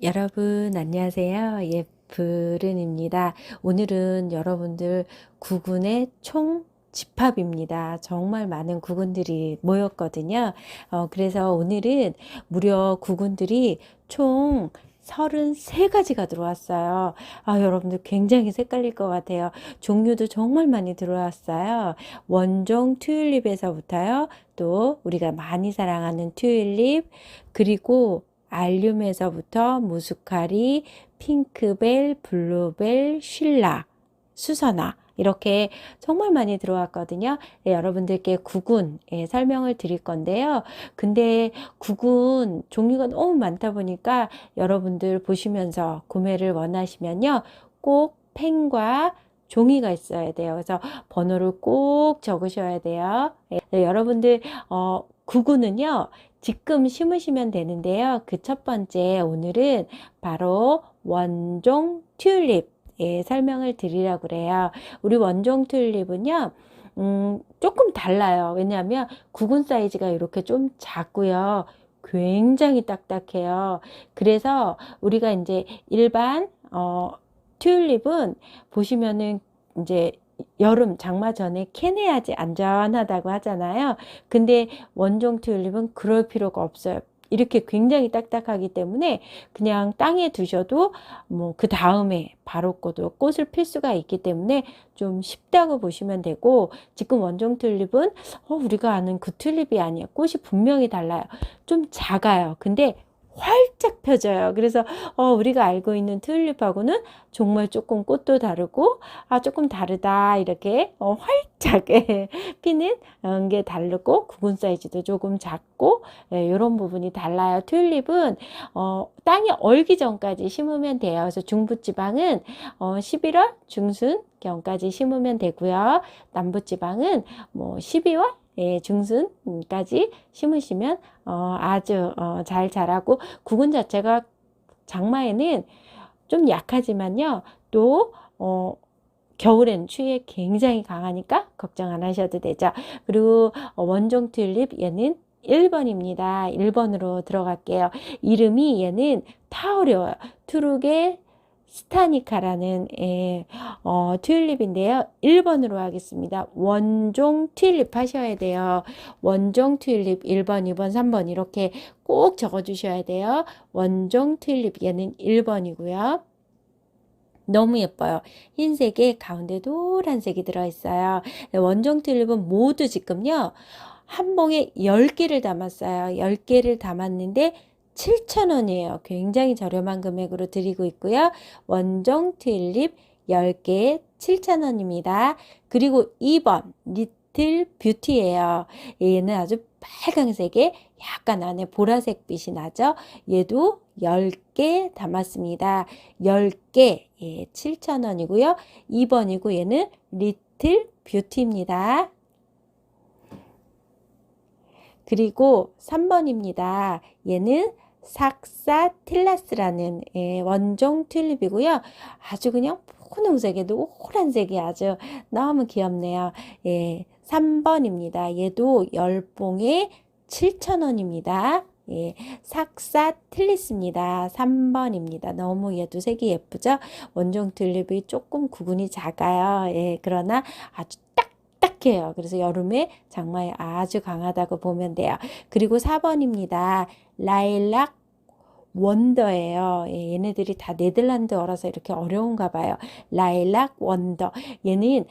여러분 안녕하세요. 예쁘른입니다. 오늘은 여러분들 구군의 총 집합입니다. 정말 많은 구군들이 모였거든요. 어, 그래서 오늘은 무려 구군들이 총 33가지가 들어왔어요. 아, 여러분들 굉장히 색깔릴 것 같아요. 종류도 정말 많이 들어왔어요. 원종 튤립에서부터요. 또 우리가 많이 사랑하는 튤립, 그리고 알륨에서부터 무스카리, 핑크벨, 블루벨, 쉴라, 수선화 이렇게 정말 많이 들어왔거든요. 네, 여러분들께 구군 예, 설명을 드릴 건데요. 근데 구군 종류가 너무 많다 보니까 여러분들 보시면서 구매를 원하시면요. 꼭 펜과 종이가 있어야 돼요. 그래서 번호를 꼭 적으셔야 돼요. 네, 여러분들 어, 구군은요. 지금 심으시면 되는데요. 그 첫 번째 오늘은 바로 원종 튤립 예, 설명을 드리려고 그래요. 우리 원종 튤립은요. 음, 조금 달라요. 왜냐하면 구근 사이즈가 이렇게 좀 작고요. 굉장히 딱딱해요. 그래서 우리가 이제 일반 어, 튤립은 보시면은 이제 여름 장마 전에 캐내야지 안전하다고 하잖아요. 근데 원종 튤립은 그럴 필요가 없어요. 이렇게 굉장히 딱딱하기 때문에 그냥 땅에 두셔도 뭐 그 다음에 바로 꽃도 꽃을 필 수가 있기 때문에 좀 쉽다고 보시면 되고 지금 원종 튤립은 어, 우리가 아는 그 튤립이 아니에요. 꽃이 분명히 달라요. 좀 작아요. 근데 활짝 펴져요. 그래서 어, 우리가 알고 있는 튤립하고는 정말 조금 꽃도 다르고 아 조금 다르다 이렇게 어, 활짝 피는 어, 게 다르고 구근 사이즈도 조금 작고 예, 이런 부분이 달라요. 튤립은 어, 땅에 얼기 전까지 심으면 돼요. 그래서 중부지방은 어, 11월 중순 경까지 심으면 되고요. 남부지방은 뭐 12월 예, 중순까지 심으시면 어, 아주 어, 잘 자라고 구근 자체가 장마에는 좀 약하지만요. 또 어, 겨울엔 추위에 굉장히 강하니까 걱정 안 하셔도 되죠. 그리고 어, 원종 튤립 얘는 1번입니다. 1번으로 들어갈게요. 이름이 얘는 다 어려워요. 투룩의 스타니카라는 예, 어, 튤립인데요. 1번으로 하겠습니다. 원종 튤립 하셔야 돼요. 원종 튤립 1번, 2번, 3번 이렇게 꼭 적어 주셔야 돼요. 원종 튤립 얘는 1번이고요. 너무 예뻐요. 흰색에 가운데 노란색이 들어있어요. 원종 튤립은 모두 지금요. 한 봉에 10개를 담았어요. 10개를 담았는데 7,000원이에요. 굉장히 저렴한 금액으로 드리고 있고요. 원종 튤립 10개 7,000원입니다. 그리고 2번 리틀 뷰티예요. 얘는 아주 빨강색에 약간 안에 보라색 빛이 나죠. 얘도 10개 담았습니다. 10개 예, 7,000원이고요. 2번이고 얘는 리틀 뷰티입니다. 그리고 3번입니다. 얘는 삭사틸라스라는 예, 원종 튤립이고요. 아주 그냥 푸른색에 노란색이 아주 너무 귀엽네요. 예, 3번입니다. 얘도 열봉에 7,000원입니다. 예, 삭사틸리스입니다. 3번입니다. 너무 얘도 색이 예쁘죠? 원종 튤립이 조금 구분이 작아요. 예, 그러나 아주 딱딱해요. 그래서 여름에 장마에 아주 강하다고 보면 돼요. 그리고 4번입니다. 라일락 원더예요. 예, 얘네들이 다 네덜란드어라서 이렇게 어려운가 봐요. 라일락 원더. 얘는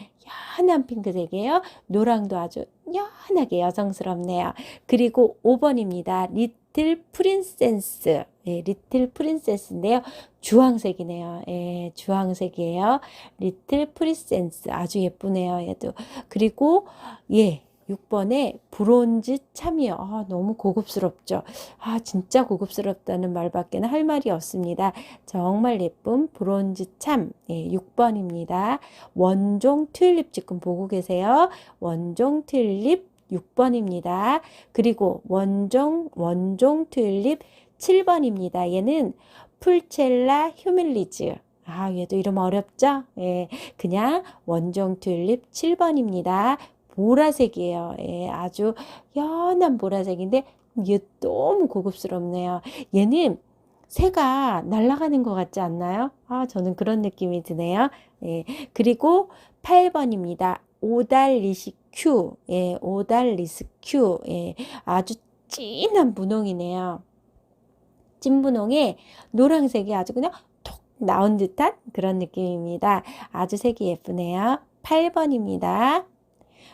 연한 핑크색이에요. 노랑도 아주 연하게 여성스럽네요. 그리고 5번입니다. 리 틀 프린세스. 예, 리틀 프린세스인데요. 주황색이네요. 예, 주황색이에요. 리틀 프린세스. 아주 예쁘네요. 얘도. 그리고 예, 6번에 브론즈 참이요. 아, 너무 고급스럽죠. 아, 진짜 고급스럽다는 말밖에는 할 말이 없습니다. 정말 예쁜 브론즈 참. 예, 6번입니다. 원종 튤립 지금 보고 계세요. 원종 튤립 6번입니다. 그리고 원종, 원종 튤립 7번입니다. 얘는 풀첼라 휴밀리즈. 아, 얘도 이름 어렵죠? 예, 그냥 원종 튤립 7번입니다. 보라색이에요. 예, 아주 연한 보라색인데 얘 너무 고급스럽네요. 얘는 새가 날아가는 것 같지 않나요? 아, 저는 그런 느낌이 드네요. 예, 그리고 8번입니다. 오달리시 큐, 예, 오달리스 큐, 예, 아주 진한 분홍이네요. 찐 분홍에 노란색이 아주 그냥 톡 나온 듯한 그런 느낌입니다. 아주 색이 예쁘네요. 8번입니다.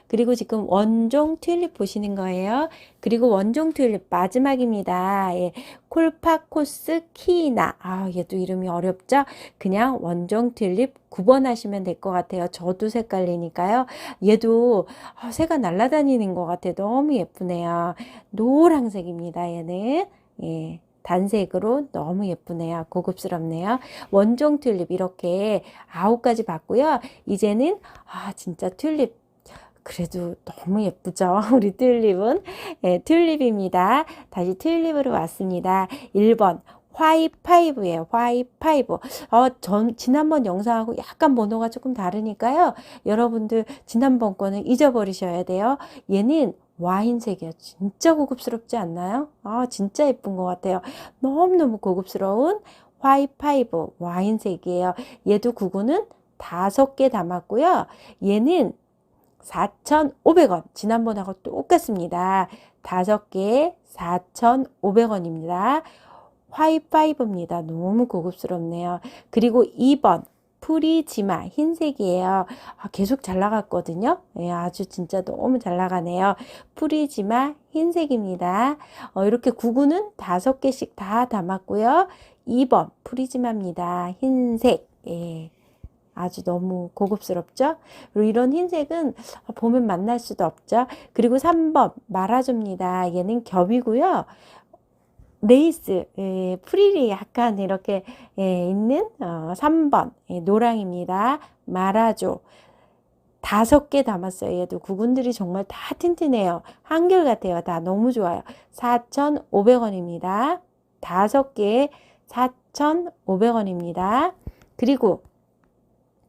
그리고 지금 원종 튤립 보시는 거예요. 그리고 원종 튤립 마지막입니다. 예, 콜파코스 키이나. 아, 얘도 이름이 어렵죠? 그냥 원종 튤립 9번 하시면 될 것 같아요. 저도 색깔리니까요. 얘도 아, 새가 날아다니는 것 같아요. 너무 예쁘네요. 노란색입니다. 얘는. 예. 단색으로 너무 예쁘네요. 고급스럽네요. 원종 튤립 이렇게 아홉 가지 봤고요. 이제는 아 진짜 튤립 그래도 너무 예쁘죠. 우리 튤립은 예, 튤립입니다. 다시 튤립으로 왔습니다. 1번 화이파이브예요. 화이파이브. 어, 전 지난번 영상하고 약간 번호가 조금 다르니까요. 여러분들 지난번 거는 잊어버리셔야 돼요. 얘는 와인색이요. 진짜 고급스럽지 않나요? 아, 진짜 예쁜 것 같아요. 너무너무 고급스러운 화이파이브 와인색이에요. 얘도 구구는 다섯 개 담았고요. 얘는 4,500원. 지난번하고 똑같습니다. 다섯 개에 4,500원입니다. 화이파이브입니다. 너무 고급스럽네요. 그리고 2번 프리지마 흰색이에요. 아, 계속 잘 나갔거든요. 예, 아주 진짜 너무 잘 나가네요. 프리지마 흰색입니다. 어, 이렇게 구구는 다섯 개씩 다 담았고요. 2번 프리지마입니다. 흰색. 예. 아주 너무 고급스럽죠? 그리고 이런 흰색은 보면 만날 수도 없죠. 그리고 3번 말아줍니다. 얘는 겹이고요. 레이스, 예, 프릴이 약간 이렇게 예, 있는 어, 3번 예, 노랑입니다. 말아줘. 다섯 개 담았어요. 얘도 구근들이 정말 다 튼튼해요. 한결같아요. 다 너무 좋아요. 4,500원입니다. 다섯 개에 4,500원입니다. 그리고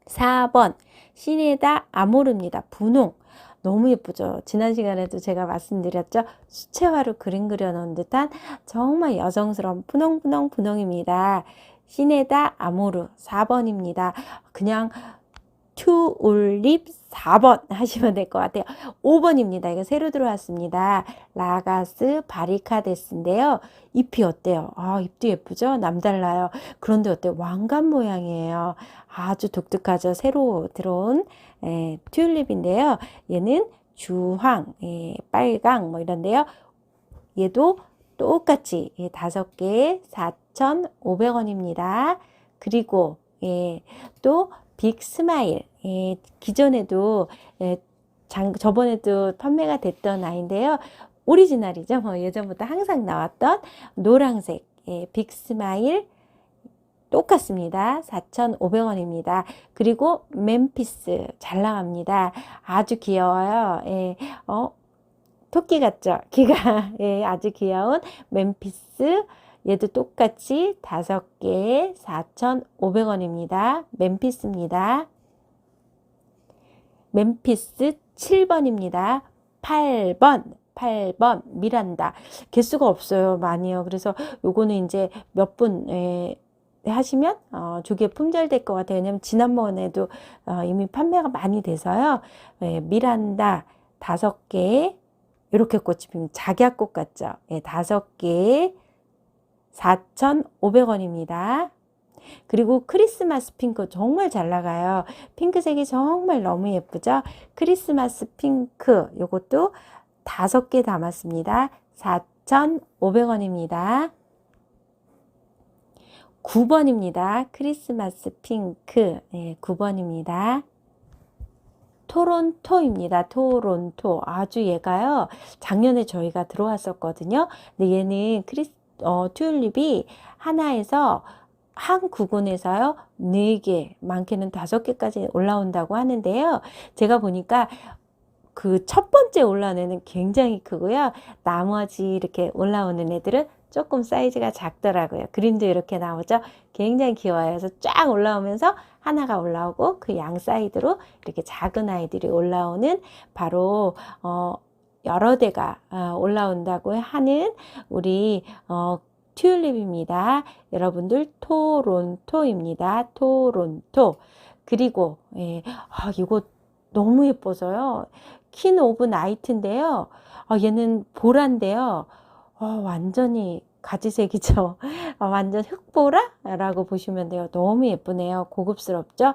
4번 시네다 아모르입니다. 분홍. 너무 예쁘죠. 지난 시간에도 제가 말씀드렸죠. 수채화로 그림 그려놓은 듯한 정말 여성스러운 분홍분홍 분홍입니다. 시네다 아모르 4번입니다. 그냥 튜올립 4번 하시면 될 것 같아요. 5번입니다. 이거 새로 들어왔습니다. 라가스 바리카데스인데요. 잎이 어때요? 아, 잎도 예쁘죠? 남달라요. 그런데 어때요? 왕관 모양이에요. 아주 독특하죠. 새로 들어온 예, 튤립인데요. 얘는 주황, 예, 빨강 뭐 이런데요. 얘도 똑같이 예, 다섯 개에 4,500원입니다. 그리고 예, 또 빅 스마일 예, 기존에도 예, 장, 저번에도 판매가 됐던 아이인데요. 오리지널이죠. 뭐 예전부터 항상 나왔던 노란색 예, 빅 스마일 똑같습니다. 4,500원입니다. 그리고 멤피스 잘 나갑니다. 아주 귀여워요. 예, 어, 토끼 같죠? 귀가 예, 아주 귀여운 멤피스 얘도 똑같이 다섯 개에 4,500원입니다. 멤피스입니다. 멤피스 7번입니다. 8번, 8번 미란다. 개수가 없어요. 많이요. 그래서 요거는 이제 몇분 예, 하시면 어, 조개 품절될 것 같아요. 왜냐면 지난번에도 어, 이미 판매가 많이 돼서요. 예, 미란다 다섯 개에 이렇게 꽃이 피면 작약꽃 같죠? 예, 다섯 개에 4,500원입니다. 그리고 크리스마스 핑크 정말 잘 나가요. 핑크색이 정말 너무 예쁘죠? 크리스마스 핑크 요것도 다섯 개 담았습니다. 4,500원입니다. 9번입니다. 크리스마스 핑크. 네, 9번입니다. 토론토입니다. 토론토. 아주 얘가요. 작년에 저희가 들어왔었거든요. 근데 얘는 크리스, 어, 튤립이 하나에서 한 구근에서요, 네 개, 많게는 다섯 개까지 올라온다고 하는데요. 제가 보니까 그 첫 번째 올라오는 애는 굉장히 크고요. 나머지 이렇게 올라오는 애들은 조금 사이즈가 작더라고요. 그림도 이렇게 나오죠. 굉장히 귀여워요. 그래서 쫙 올라오면서 하나가 올라오고 그 양 사이드로 이렇게 작은 아이들이 올라오는 바로 어 여러 대가 어, 올라온다고 하는 우리 어 튤립입니다. 여러분들 토론토입니다. 토론토. 그리고 예, 아, 이거 너무 예뻐서요. 킨 오브 나이트인데요. 아, 얘는 보라인데요. 어, 완전히 가지색이죠. 아, 완전 흑보라라고 보시면 돼요. 너무 예쁘네요. 고급스럽죠?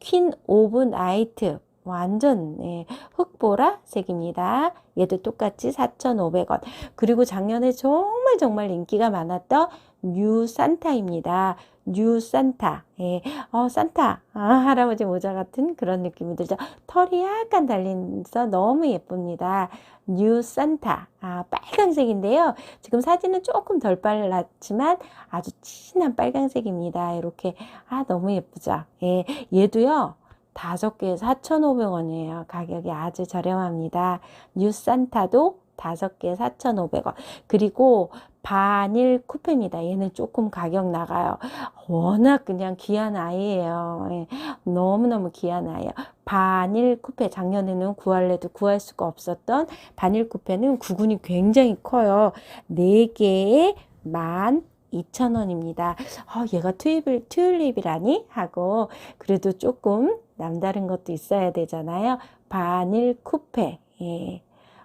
퀸 오브 나이트. 완전 예, 흑보라 색입니다. 얘도 똑같이 4,500원. 그리고 작년에 정말 정말 인기가 많았던 뉴 산타입니다. 뉴 산타. 예. 어, 산타. 아, 할아버지 모자 같은 그런 느낌이 들죠. 털이 약간 달린서 너무 예쁩니다. 뉴 산타. 아, 빨강색인데요. 지금 사진은 조금 덜 빨랐지만 아주 진한 빨강색입니다. 이렇게. 아, 너무 예쁘죠. 예. 얘도요. 다섯 개에 4,500원이에요. 가격이 아주 저렴합니다. 뉴 산타도 다섯 개에 4,500원. 그리고 바닐 쿠페입니다. 얘는 조금 가격 나가요. 워낙 그냥 귀한 아이예요. 예, 너무너무 귀한 아이예요. 바닐 쿠페 작년에는 구할래도 구할 수가 없었던 바닐 쿠페는 구근이 굉장히 커요. 4개에 12,000원입니다. 어, 얘가 튜립, 튤립이라니? 하고 그래도 조금 남다른 것도 있어야 되잖아요. 바닐 쿠페. 예.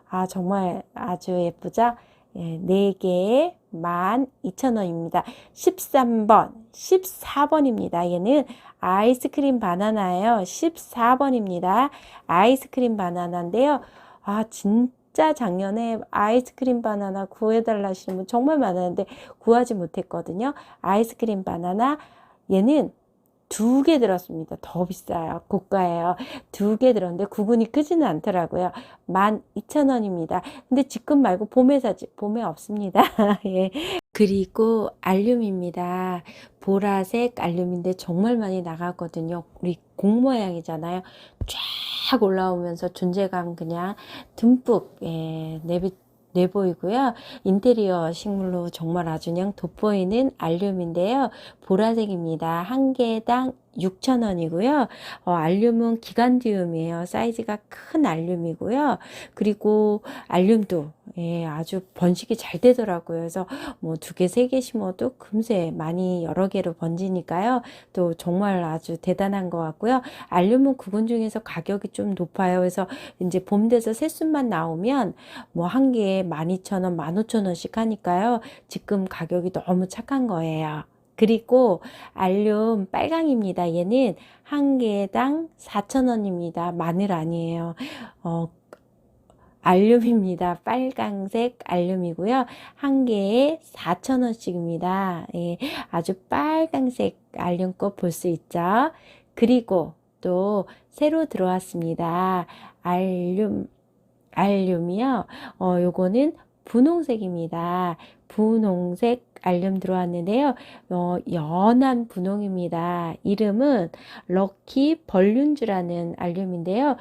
아, 정말 아주 예쁘죠? 예, 4개에 12,000원입니다. 13번, 14번입니다. 얘는 아이스크림 바나나예요. 14번입니다. 아이스크림 바나나인데요. 아, 진짜 작년에 아이스크림 바나나 구해달라 하시는 분 정말 많았는데 구하지 못했거든요. 아이스크림 바나나 얘는 두 개 들었습니다. 더 비싸요. 고가예요. 두 개 들었는데 구분이 크지는 않더라고요. 12,000원입니다. 근데 지금 말고 봄에 사지. 봄에 없습니다. 예. 그리고 알륨입니다. 보라색 알륨인데 정말 많이 나가거든요. 우리 공 모양이잖아요. 쫙 올라오면서 존재감 그냥 듬뿍 예, 내비 내보이고요. 인테리어 식물로 정말 아주 그냥 돋보이는 알륨인데요. 보라색입니다. 한 개당 6,000원이고요. 어, 알륨은 기간디움이에요. 사이즈가 큰 알륨이고요. 그리고 알륨도 예, 아주 번식이 잘 되더라고요. 그래서 뭐 두 개, 세 개 심어도 금세 많이 여러 개로 번지니까요. 또 정말 아주 대단한 것 같고요. 알륨은 구분 중에서 가격이 좀 높아요. 그래서 이제 봄 돼서 새순만 나오면 뭐 한 개에 12,000원, 15,000원씩 하니까요. 지금 가격이 너무 착한 거예요. 그리고 알륨 빨강입니다. 얘는 한 개당 4,000원입니다. 마늘 아니에요. 어, 알륨입니다. 빨강색 알륨이고요. 한 개에 4,000원씩입니다. 예, 아주 빨강색 알륨꽃 볼 수 있죠. 그리고 또 새로 들어왔습니다. 알륨, 알륨이요. 어, 요거는 분홍색입니다. 분홍색 알륨 들어왔는데요. 어, 연한 분홍입니다. 이름은 럭키 벌륜주라는 알륨인데요.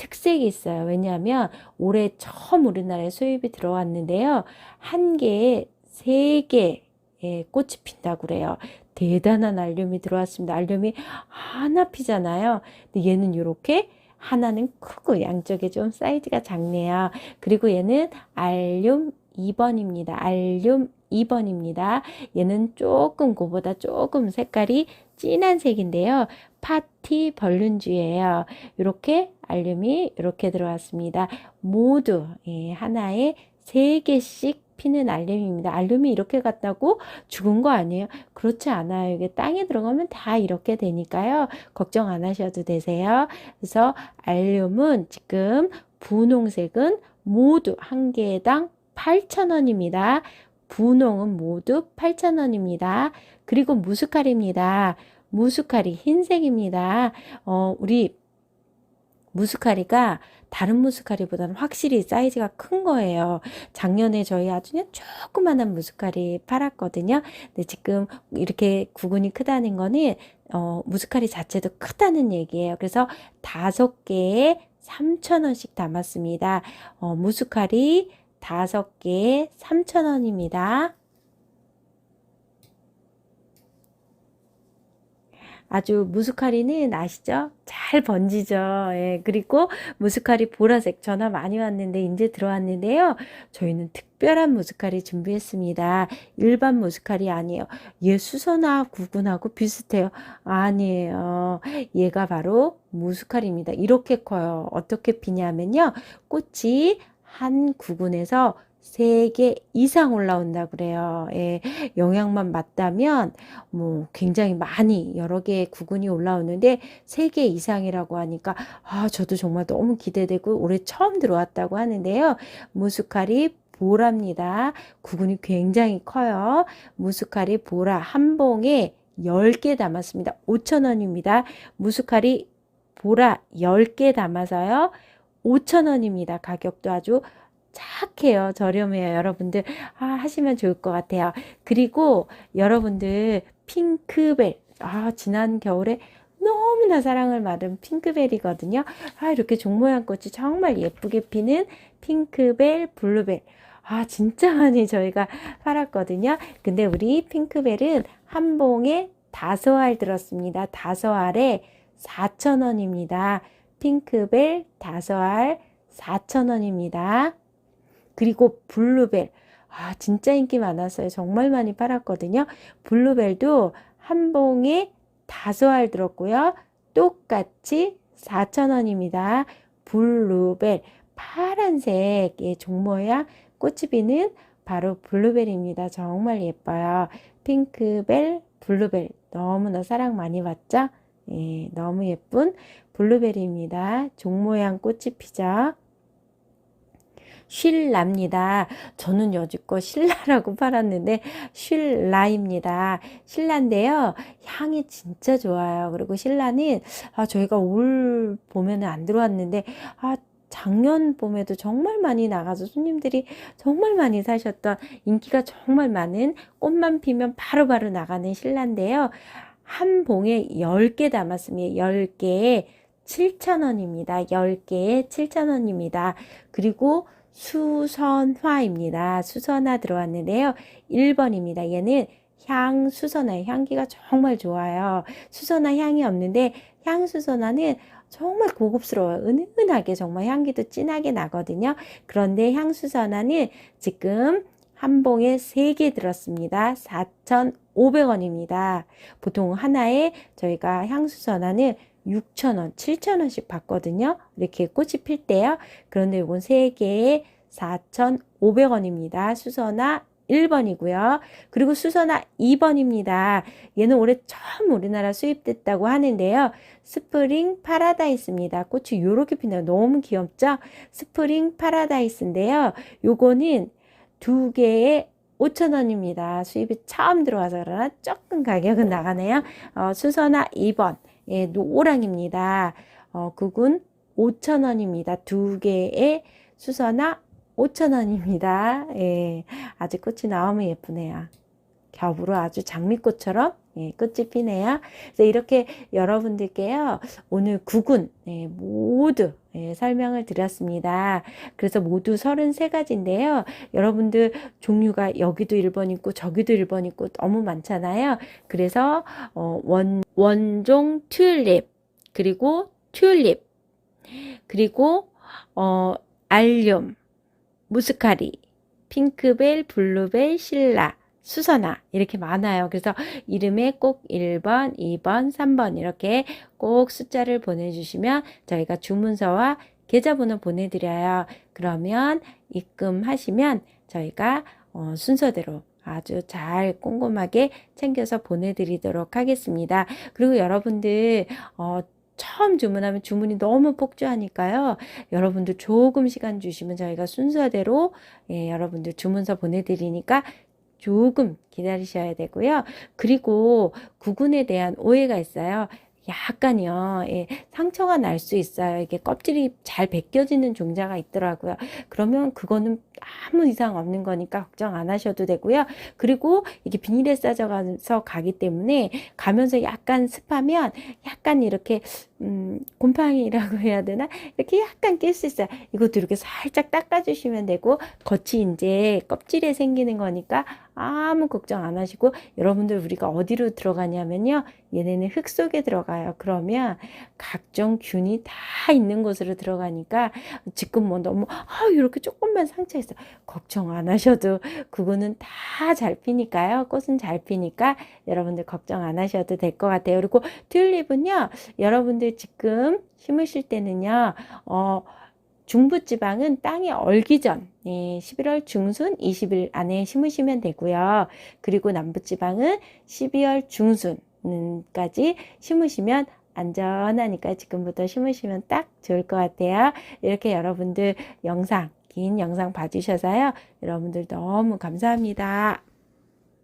특색이 있어요. 왜냐하면 올해 처음 우리나라에 수입이 들어왔는데요. 한 개에 세 개의 꽃이 핀다고 그래요. 대단한 알륨이 들어왔습니다. 알륨이 하나 피잖아요. 근데 얘는 이렇게 하나는 크고 양쪽에 좀 사이즈가 작네요. 그리고 얘는 알륨 2번입니다. 알륨 2번입니다. 얘는 조금 그보다 조금 색깔이 진한 색인데요. 파티 벌룬주예요. 이렇게 알륨이 이렇게 들어왔습니다. 모두 예, 하나에 세 개씩 피는 알륨입니다. 알륨이 이렇게 갔다고 죽은 거 아니에요? 그렇지 않아요. 이게 땅에 들어가면 다 이렇게 되니까요. 걱정 안 하셔도 되세요. 그래서 알륨은 지금 분홍색은 모두 한 개당 8,000원입니다. 분홍은 모두 8,000원입니다. 그리고 무스칼입니다. 무스칼이 흰색입니다. 어, 우리 무스카리가 다른 무스카리보다는 확실히 사이즈가 큰 거예요. 작년에 저희 아주 조그만한 무스카리 팔았거든요. 근데 지금 이렇게 구근이 크다는 거는 어, 무스카리 자체도 크다는 얘기예요. 그래서 다섯 개에 3,000원씩 담았습니다. 어, 무스카리 다섯 개에 3,000원입니다. 아주 무스카리는 아시죠? 잘 번지죠. 예, 그리고 무스카리 보라색 전화 많이 왔는데 이제 들어왔는데요. 저희는 특별한 무스카리 준비했습니다. 일반 무스카리 아니에요. 얘 수선화 구근하고 비슷해요. 아니에요. 얘가 바로 무스카리입니다. 이렇게 커요. 어떻게 피냐면요. 꽃이 한 구근에서 세 개 이상 올라온다 그래요. 예, 영양만 맞다면 뭐 굉장히 많이 여러 개의 구근이 올라오는데 세 개 이상이라고 하니까 아 저도 정말 너무 기대되고 올해 처음 들어왔다고 하는데요. 무스카리 보라입니다. 구근이 굉장히 커요. 무스카리 보라 한 봉에 10개 담았습니다. 5,000원입니다. 무스카리 보라 10개 담아서요. 5,000원입니다. 가격도 아주 착해요. 저렴해요. 여러분들 아, 하시면 좋을 것 같아요. 그리고 여러분들 핑크벨 아, 지난 겨울에 너무나 사랑을 받은 핑크벨이거든요. 아, 이렇게 종 모양 꽃이 정말 예쁘게 피는 핑크벨, 블루벨. 아, 진짜 많이 저희가 팔았거든요. 근데 우리 핑크벨은 한 봉에 다섯 알 들었습니다. 다섯 알에 4,000원입니다. 핑크벨 다섯 알 4,000원입니다. 그리고 블루벨. 아, 진짜 인기 많았어요. 정말 많이 팔았거든요. 블루벨도 한 봉에 다섯 알 들었고요. 똑같이 4,000원입니다. 블루벨. 파란색의 종모야 꽃이 피는 바로 블루벨입니다. 정말 예뻐요. 핑크벨, 블루벨. 너무나 사랑 많이 받죠? 예, 너무 예쁜 블루베리입니다. 종 모양 꽃이 피죠. 쉴라입니다. 저는 여지껏 신라라고 팔았는데 쉴라입니다. 신라인데요. 향이 진짜 좋아요. 그리고 신라는 아, 저희가 올 봄에는 안 들어왔는데 아, 작년 봄에도 정말 많이 나가서 손님들이 정말 많이 사셨던 인기가 정말 많은 꽃만 피면 바로바로 바로 나가는 신라인데요. 한 봉에 10개 담았습니다. 10개에 7,000원입니다. 10개에 7,000원입니다. 그리고 수선화입니다. 수선화 들어왔는데요. 1번입니다. 얘는 향 수선화 향기가 정말 좋아요. 수선화 향이 없는데 향 수선화는 정말 고급스러워요. 은은하게 정말 향기도 진하게 나거든요. 그런데 향 수선화는 지금 한 봉에 3개 들었습니다. 4,500원입니다. 보통 하나에 저희가 향수 전화는 6,000원, 7,000원씩 받거든요. 이렇게 꽃이 필 때요. 그런데 이건 3개에 4,500원입니다. 수선화 1번이고요. 그리고 수선화 2번입니다. 얘는 올해 처음 우리나라 수입됐다고 하는데요. 스프링 파라다이스입니다. 꽃이 이렇게 피네요. 너무 귀엽죠? 스프링 파라다이스인데요. 요거는 두 개에 5,000원입니다. 수입이 처음 들어와서 그러나 조금 가격은 나가네요. 어, 수선화 2번. 예, 노랑입니다. 어, 그군 5,000원입니다. 두 개에 수선화 5,000원입니다. 예, 아직 꽃이 나오면 예쁘네요. 겹으로 아주 장미꽃처럼 예, 끝이 피네요. 그래서 이렇게 여러분들께요, 오늘 구군, 예, 모두 예, 설명을 드렸습니다. 그래서 모두 33가지인데요. 여러분들 종류가 여기도 1번 있고 저기도 1번 있고 너무 많잖아요. 그래서 어, 원, 원종 튤립, 그리고 튤립, 그리고 어, 알륨, 무스카리, 핑크벨, 블루벨, 신라, 수선화 이렇게 많아요. 그래서 이름에 꼭 1번, 2번, 3번 이렇게 꼭 숫자를 보내주시면 저희가 주문서와 계좌번호 보내드려요. 그러면 입금하시면 저희가 어, 순서대로 아주 잘 꼼꼼하게 챙겨서 보내드리도록 하겠습니다. 그리고 여러분들 어, 처음 주문하면 주문이 너무 폭주하니까요. 여러분들 조금 시간 주시면 저희가 순서대로 예, 여러분들 주문서 보내드리니까 조금 기다리셔야 되고요. 그리고 구근에 대한 오해가 있어요. 약간요, 예, 상처가 날 수 있어요. 이게 껍질이 잘 벗겨지는 종자가 있더라고요. 그러면 그거는 아무 이상 없는 거니까 걱정 안 하셔도 되고요. 그리고 이게 비닐에 싸져가서 가기 때문에 가면서 약간 습하면 약간 이렇게 음, 곰팡이라고 해야 되나? 이렇게 약간 낄 수 있어요. 이것도 이렇게 살짝 닦아주시면 되고 겉이 이제 껍질에 생기는 거니까 아무 걱정 안 하시고 여러분들 우리가 어디로 들어가냐면요. 얘네는 흙 속에 들어가요. 그러면 각종 균이 다 있는 곳으로 들어가니까 지금 뭐 너무 아 이렇게 조금만 상처 있어 걱정 안 하셔도 그거는 다 잘 피니까요. 꽃은 잘 피니까 여러분들 걱정 안 하셔도 될 것 같아요. 그리고 튤립은요. 여러분들 지금 심으실 때는요. 어 중부지방은 땅이 얼기 전, 예, 11월 중순 20일 안에 심으시면 되고요. 그리고 남부지방은 12월 중순까지 심으시면 안전하니까 지금부터 심으시면 딱 좋을 것 같아요. 이렇게 여러분들 영상, 긴 영상 봐주셔서요. 여러분들 너무 감사합니다.